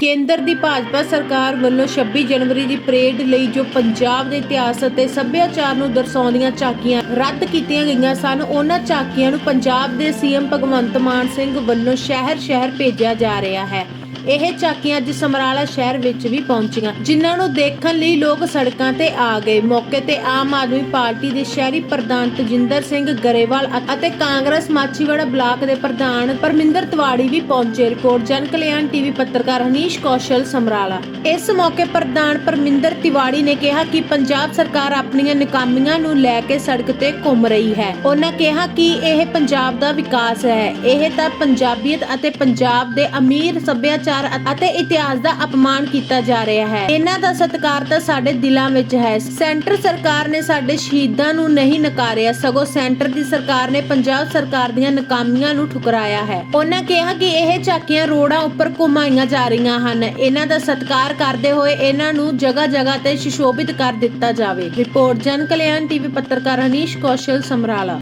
ਕੇਂਦਰ ਦੀ ਭਾਜਪਾ ਸਰਕਾਰ ਵੱਲੋਂ 26 ਜਨਵਰੀ ਦੀ ਪਰੇਡ ਲਈ ਜੋ ਪੰਜਾਬ ਦੇ ਇਤਿਹਾਸ ਅਤੇ ਸੱਭਿਆਚਾਰ ਨੂੰ ਦਰਸਾਉਂਦੀਆਂ ਝਾਕੀਆਂ ਰੱਦ ਕੀਤੀਆਂ ਗਈਆਂ ਸਨ, ਉਹਨਾਂ ਝਾਕੀਆਂ ਨੂੰ ਪੰਜਾਬ ਦੇ ਸੀਐਮ ਭਗਵੰਤ ਮਾਨ ਸਿੰਘ ਵੱਲੋਂ ਸ਼ਹਿਰ-ਸ਼ਹਿਰ ਭੇਜਿਆ ਜਾ ਰਿਹਾ ਹੈ। ਇਹ ਝਾਕੀਆਂ ਅੱਜ ਸਮਰਾਲਾ ਸ਼ਹਿਰ ਵਿੱਚ ਵੀ ਪਹੁੰਚੀਆਂ, ਜਿਨ੍ਹਾਂ ਨੂੰ ਦੇਖਣ ਲਈ ਲੋਕ ਸੜਕਾਂ ਤੇ ਆ ਗਏ। ਮੌਕੇ ਤੇ ਆਮ ਆਦਮੀ ਪਾਰਟੀ ਦੇ ਸ਼ਹਿਰੀ ਪ੍ਰਧਾਨ ਤਜਿੰਦਰ ਸਿੰਘ ਗਰੇਵਾਲ ਅਤੇ ਕਾਂਗਰਸ ਮਾਚੀਵਾੜਾ ਬਲਾਕ ਦੇ ਪ੍ਰਧਾਨ ਪਰਮਿੰਦਰ ਤਿਵਾੜੀ ਵੀ ਪਹੁੰਚੇ। ਰਿਪੋਰਟ ਜਨ ਕਲਿਆਣ ਟੀਵੀ ਪੱਤਰਕਾਰ ਹਨੀਸ਼ ਕੌਸ਼ਲ, ਸਮਰਾਲਾ। ਇਸ ਮੌਕੇ ਪ੍ਰਧਾਨ ਪਰਮਿੰਦਰ ਤਿਵਾੜੀ ਨੇ ਕਿਹਾ ਕਿ ਪੰਜਾਬ ਸਰਕਾਰ ਆਪਣੀਆਂ ਨਾਕਾਮੀਆਂ ਨੂੰ ਲੈ ਕੇ ਸੜਕ ਤੇ ਘੁੰਮ ਰਹੀ ਹੈ। ਉਹਨਾਂ ਕਿਹਾ ਕਿ ਇਹ ਪੰਜਾਬ ਦਾ ਵਿਕਾਸ ਹੈ। ਇਹ ਤਾਂ ਪੰਜਾਬੀਅਤ ਅਤੇ ਪੰਜਾਬ ਦੇ ਅਮੀਰ ਸੱਭਿਆਚਾਰ ਅ- ਅਤੇ ਇਤਿਹਾਸ ਦਾ ਅਪਮਾਨ ਕੀਤਾ ਜਾ ਰਿਹਾ ਹੈ। ਇਹਨਾਂ ਦਾ ਸਤਿਕਾਰ ਤਾਂ ਸਾਡੇ ਦਿਲਾਂ ਵਿੱਚ ਹੈ। ਸੈਂਟਰ ਸਰਕਾਰ ਨੇ ਸਾਡੇ ਸ਼ਹੀਦਾਂ ਨੂੰ ਨਹੀਂ ਨਕਾਰਿਆ। ਸਗੋਂ ਸੈਂਟਰ ਦੀ ਸਰਕਾਰ ਨੇ ਪੰਜਾਬ ਸਰਕਾਰ ਦੀਆਂ ਨਾਕਾਮੀਆਂ ਨੂੰ ਠੁਕਰਾਇਆ ਹੈ। ਉਹਨਾਂ ਕਿਹਾ ਕਿ ਇਹ ਝਾਕੀਆਂ ਰੋਡਾਂ ਉੱਪਰ ਘੁਮਾਈਆਂ ਜਾ ਰਹੀਆਂ ਹਨ। ਇਹਨਾਂ ਦਾ ਸਤਿਕਾਰ ਕਰਦੇ ਹੋਏ ਇਹਨਾਂ ਨੂੰ ਜਗ੍ਹਾ ਜਗ੍ਹਾ ਤੇ ਸੁਸ਼ੋਭਿਤ ਕਰ ਦਿੱਤਾ ਜਾਵੇ। ਰਿਪੋਰਟ ਜਨ ਕਲਿਆਣ ਟੀਵੀ ਪੱਤਰਕਾਰ ਹਨੀਸ਼ ਕੌਸ਼ਲ ਸਮਰਾਲਾ।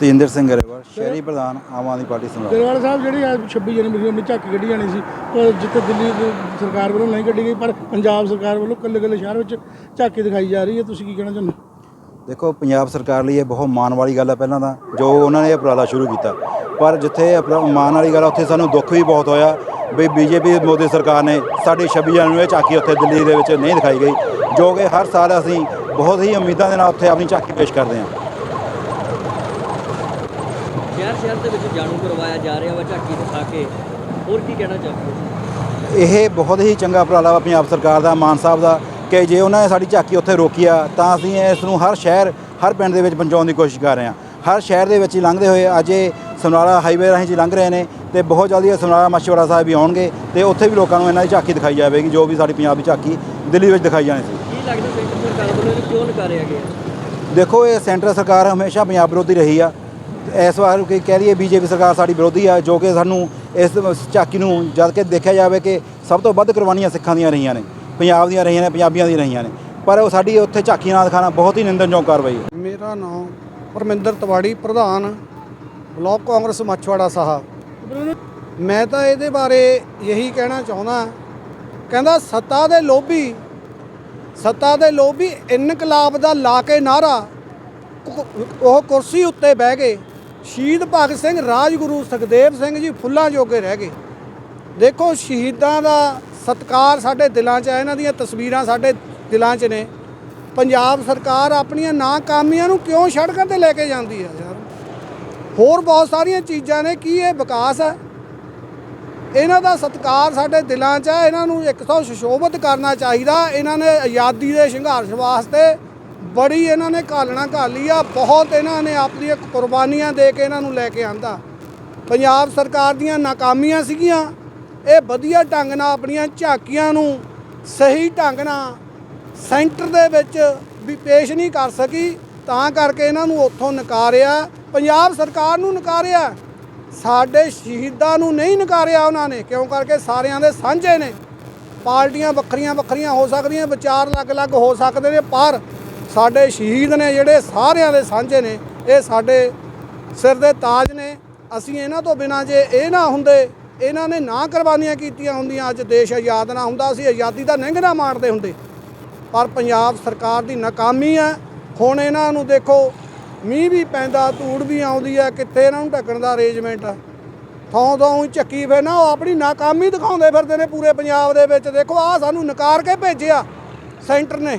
ਤੇਜਿੰਦਰ ਸਿੰਘ ਗਰੇਵਾਲ ਸ਼ਹਿਰੀ ਪ੍ਰਧਾਨ ਆਮ ਆਦਮੀ ਪਾਰਟੀ ਸਮਰਾਲਾ ਗਰੇਵਾਲ ਸਾਹਿਬ ਜਿਹੜੀ ਅੱਜ 26 ਜਨਵਰੀ ਨੂੰ ਆਪਣੀ ਝਾਕੀ ਕੱਢੀ ਜਾਣੀ ਸੀ ਉਹ ਜਿੱਥੇ ਦਿੱਲੀ ਸਰਕਾਰ ਵੱਲੋਂ ਨਹੀਂ ਕੱਢੀ ਗਈ ਪਰ ਪੰਜਾਬ ਸਰਕਾਰ ਵੱਲੋਂ ਕੱਲੇ ਕੱਲੇ ਸ਼ਹਿਰ ਵਿੱਚ ਝਾਕੀ ਦਿਖਾਈ ਜਾ ਰਹੀ ਹੈ ਤੁਸੀਂ ਕੀ ਕਹਿਣਾ ਚਾਹੁੰਦੇ? ਦੇਖੋ ਪੰਜਾਬ ਸਰਕਾਰ ਲਈ ਇਹ ਬਹੁਤ ਮਾਣ ਵਾਲੀ ਗੱਲ ਹੈ ਪਹਿਲਾਂ ਤਾਂ ਜੋ ਉਹਨਾਂ ਨੇ ਇਹ ਉਪਰਾਲਾ ਸ਼ੁਰੂ ਕੀਤਾ। ਪਰ ਜਿੱਥੇ ਮਾਣ ਵਾਲੀ ਗੱਲ ਉੱਥੇ ਸਾਨੂੰ ਦੁੱਖ ਵੀ ਬਹੁਤ ਹੋਇਆ ਵੀ ਬੀਜੇਪੀ ਮੋਦੀ ਸਰਕਾਰ ਨੇ ਸਾਡੀ 26 ਜਨਵਰੀ ਨੂੰ ਇਹ ਝਾਕੀ ਉੱਥੇ ਦਿੱਲੀ ਦੇ ਵਿੱਚ ਨਹੀਂ ਦਿਖਾਈ ਗਈ ਜੋ ਕਿ ਹਰ ਸਾਲ ਅਸੀਂ ਬਹੁਤ ਹੀ ਉਮੀਦਾਂ ਦੇ ਨਾਲ ਉੱਥੇ ਆਪਣੀ ਝਾਕੀ ਪੇਸ਼ ਕਰਦੇ ਹਾਂ। ਸ਼ਹਿਰ ਸ਼ਹਿਰ ਦੇ ਵਿੱਚ ਜਾਣੂ ਕਰਵਾਇਆ ਜਾ ਰਿਹਾ ਵਾ ਝਾਕੀ ਦਿਖਾ ਕੇ। ਹੋਰ ਕੀ ਕਹਿਣਾ ਚਾਹੁੰਦੇ ਇਹ ਬਹੁਤ ਹੀ ਚੰਗਾ ਉਪਰਾਲਾ ਵਾ ਪੰਜਾਬ ਸਰਕਾਰ ਦਾ ਮਾਨ ਸਾਹਿਬ ਦਾ ਕਿ ਜੇ ਉਹਨਾਂ ਨੇ ਸਾਡੀ ਝਾਕੀ ਉੱਥੇ ਰੋਕੀ ਆ ਤਾਂ ਅਸੀਂ ਇਸ ਨੂੰ ਹਰ ਸ਼ਹਿਰ ਹਰ ਪਿੰਡ ਦੇ ਵਿੱਚ ਪਹੁੰਚਾਉਣ ਦੀ ਕੋਸ਼ਿਸ਼ ਕਰ ਰਹੇ ਹਾਂ। ਹਰ ਸ਼ਹਿਰ ਦੇ ਵਿੱਚ ਹੀ ਲੰਘਦੇ ਹੋਏ ਅੱਜ ਇਹ ਸਮਰਾਲਾ ਹਾਈਵੇ ਰਾਹੀਂ ਜੀ ਲੰਘ ਰਹੇ ਨੇ ਤੇ ਬਹੁਤ ਜਲਦੀ ਇਹ ਸਮਰਾਲਾ ਮਛਵਾੜਾ ਸਾਹਿਬ ਵੀ ਆਉਣਗੇ ਤੇ ਉੱਥੇ ਵੀ ਲੋਕਾਂ ਨੂੰ ਇਹਨਾਂ ਦੀ ਝਾਕੀ ਦਿਖਾਈ ਜਾਵੇਗੀ ਜੋ ਵੀ ਸਾਡੀ ਪੰਜਾਬ ਦੀ ਝਾਕੀ ਦਿੱਲੀ ਵਿੱਚ ਦਿਖਾਈ ਜਾਣੀ ਸੀ। ਕੀ ਲੱਗਦਾ ਸੈਂਟਰ ਸਰਕਾਰ ਵੱਲੋਂ ਕਿਉਂ ਨਕਾਰਿਆ ਗਿਆ? ਦੇਖੋ ਇਹ ਸੈਂਟਰ ਸਰਕਾਰ ਹਮੇਸ਼ਾ ਪੰਜਾਬ ਵਿਰੋਧੀ ਰਹੀ ਆ। ਇਸ ਵਾਰ ਕਿ ਕਹਿ ਰਹੀ ਹੈ ਬੀਜੇਪੀ ਸਰਕਾਰ ਸਾਡੀ ਵਿਰੋਧੀ ਆ, ਜੋ ਕਿ ਸਾਨੂੰ ਇਸ ਝਾਕੀ ਨੂੰ ਜਦ ਕਿ ਦੇਖਿਆ ਜਾਵੇ ਕਿ ਸਭ ਤੋਂ ਵੱਧ ਕੁਰਬਾਨੀਆਂ ਸਿੱਖਾਂ ਦੀਆਂ ਰਹੀਆਂ ਨੇ, ਪੰਜਾਬ ਦੀਆਂ ਰਹੀਆਂ ਨੇ, ਪੰਜਾਬੀਆਂ ਦੀਆਂ ਰਹੀਆਂ ਨੇ। ਪਰ ਉਹ ਸਾਡੀ ਉੱਥੇ ਝਾਕੀਆਂ ਨਾਲ ਦਿਖਾਉਣਾ ਬਹੁਤ ਹੀ ਨਿੰਦਣਯੋਗ ਕਾਰਵਾਈ ਹੈ। ਮੇਰਾ ਨਾਮ ਪਰਮਿੰਦਰ ਤਿਵਾੜੀ, ਪ੍ਰਧਾਨ ਬਲਾਕ ਕਾਂਗਰਸ ਮੱਛਵਾੜਾ ਸਾਹਿਬ। ਮੈਂ ਤਾਂ ਇਹਦੇ ਬਾਰੇ ਇਹੀ ਕਹਿਣਾ ਚਾਹੁੰਦਾ, ਕਹਿੰਦਾ ਸੱਤਾ ਦੇ ਲੋਭੀ, ਸੱਤਾ ਦੇ ਲੋਭੀ ਇਨਕਲਾਬ ਦਾ ਲਾ ਕੇ ਨਾਰਾ ਉਹ ਕੁਰਸੀ ਉੱਤੇ ਬਹਿ ਗਏ। ਸ਼ਹੀਦ ਭਗਤ ਸਿੰਘ ਰਾਜਗੁਰੂ ਸੁਖਦੇਵ ਸਿੰਘ ਜੀ ਫੁੱਲਾਂ ਜੋਗੇ ਰਹਿ ਗਏ। ਦੇਖੋ, ਸ਼ਹੀਦਾਂ ਦਾ ਸਤਕਾਰ ਸਾਡੇ ਦਿਲਾਂ 'ਚ ਹੈ, ਇਹਨਾਂ ਦੀਆਂ ਤਸਵੀਰਾਂ ਸਾਡੇ ਦਿਲਾਂ 'ਚ ਨੇ। ਪੰਜਾਬ ਸਰਕਾਰ ਆਪਣੀਆਂ ਨਾਕਾਮੀਆਂ ਨੂੰ ਕਿਉਂ ਸੜਕਾਂ ਤੇ ਲੈ ਕੇ ਜਾਂਦੀ ਹੈ ਯਾਰ? ਹੋਰ ਬਹੁਤ ਸਾਰੀਆਂ ਚੀਜ਼ਾਂ ਨੇ, ਕੀ ਇਹ ਵਿਕਾਸ ਹੈ? ਇਹਨਾਂ ਦਾ ਸਤਕਾਰ ਸਾਡੇ ਦਿਲਾਂ 'ਚ ਹੈ, ਇਹਨਾਂ ਨੂੰ ਇੱਕ ਸੌ ਸੁਸ਼ੋਭਿਤ ਕਰਨਾ ਚਾਹੀਦਾ। ਇਹਨਾਂ ਨੇ ਆਜ਼ਾਦੀ ਦੇ ਸੰਘਰਸ਼ ਵਾਸਤੇ ਬੜੀ ਇਹਨਾਂ ਨੇ ਘਾਲਣਾ ਘਾਲੀ ਆ, ਬਹੁਤ ਇਹਨਾਂ ਨੇ ਆਪਣੀਆਂ ਕੁਰਬਾਨੀਆਂ ਦੇ ਕੇ ਇਹਨਾਂ ਨੂੰ ਲੈ ਕੇ ਆਂਦਾ। ਪੰਜਾਬ ਸਰਕਾਰ ਦੀਆਂ ਨਾਕਾਮੀਆਂ ਸੀਗੀਆਂ, ਇਹ ਵਧੀਆ ਢੰਗ ਨਾਲ ਆਪਣੀਆਂ ਝਾਕੀਆਂ ਨੂੰ ਸਹੀ ਢੰਗ ਨਾਲ ਸੈਂਟਰ ਦੇ ਵਿੱਚ ਵੀ ਪੇਸ਼ ਨਹੀਂ ਕਰ ਸਕੀ, ਤਾਂ ਕਰਕੇ ਇਹਨਾਂ ਨੂੰ ਉੱਥੋਂ ਨਕਾਰਿਆ, ਪੰਜਾਬ ਸਰਕਾਰ ਨੂੰ ਨਕਾਰਿਆ। ਸਾਡੇ ਸ਼ਹੀਦਾਂ ਨੂੰ ਨਹੀਂ ਨਕਾਰਿਆ ਉਹਨਾਂ ਨੇ, ਕਿਉਂ ਕਰਕੇ ਸਾਰਿਆਂ ਦੇ ਸਾਂਝੇ ਨੇ। ਪਾਰਟੀਆਂ ਵੱਖਰੀਆਂ ਵੱਖਰੀਆਂ ਹੋ ਸਕਦੀਆਂ, ਵਿਚਾਰ ਅਲੱਗ-ਅਲੱਗ ਹੋ ਸਕਦੇ ਨੇ, ਪਰ ਸਾਡੇ ਸ਼ਹੀਦ ਨੇ ਜਿਹੜੇ ਸਾਰਿਆਂ ਦੇ ਸਾਂਝੇ ਨੇ, ਇਹ ਸਾਡੇ ਸਿਰ ਦੇ ਤਾਜ ਨੇ। ਅਸੀਂ ਇਹਨਾਂ ਤੋਂ ਬਿਨਾਂ ਜੇ ਇਹ ਨਾ ਹੁੰਦੇ, ਇਹਨਾਂ ਨੇ ਨਾ ਕੁਰਬਾਨੀਆਂ ਕੀਤੀਆਂ ਹੁੰਦੀਆਂ, ਅੱਜ ਦੇਸ਼ ਆਜ਼ਾਦ ਨਾ ਹੁੰਦਾ। ਅਸੀਂ ਆਜ਼ਾਦੀ ਦਾ ਨਿੰਗ ਨਾ ਮਾਰਦੇ ਹੁੰਦੇ। ਪਰ ਪੰਜਾਬ ਸਰਕਾਰ ਦੀ ਨਾਕਾਮੀ ਹੈ। ਹੁਣ ਇਹਨਾਂ ਨੂੰ ਦੇਖੋ, ਮੀਂਹ ਵੀ ਪੈਂਦਾ, ਧੂੜ ਵੀ ਆਉਂਦੀ ਹੈ, ਕਿੱਥੇ ਇਹਨਾਂ ਨੂੰ ਢੱਕਣ ਦਾ ਅਰੇਂਜਮੈਂਟ ਆ ਥੋਂ ਥੋਂ ਹੀ ਚੱਕੀ ਫੇ ਨਾ ਉਹ ਆਪਣੀ ਨਾਕਾਮੀ ਦਿਖਾਉਂਦੇ ਫਿਰਦੇ ਨੇ ਪੂਰੇ ਪੰਜਾਬ ਦੇ ਵਿੱਚ। ਦੇਖੋ ਆ ਸਾਨੂੰ ਨਕਾਰ ਕੇ ਭੇਜਿਆ ਸੈਂਟਰ ਨੇ।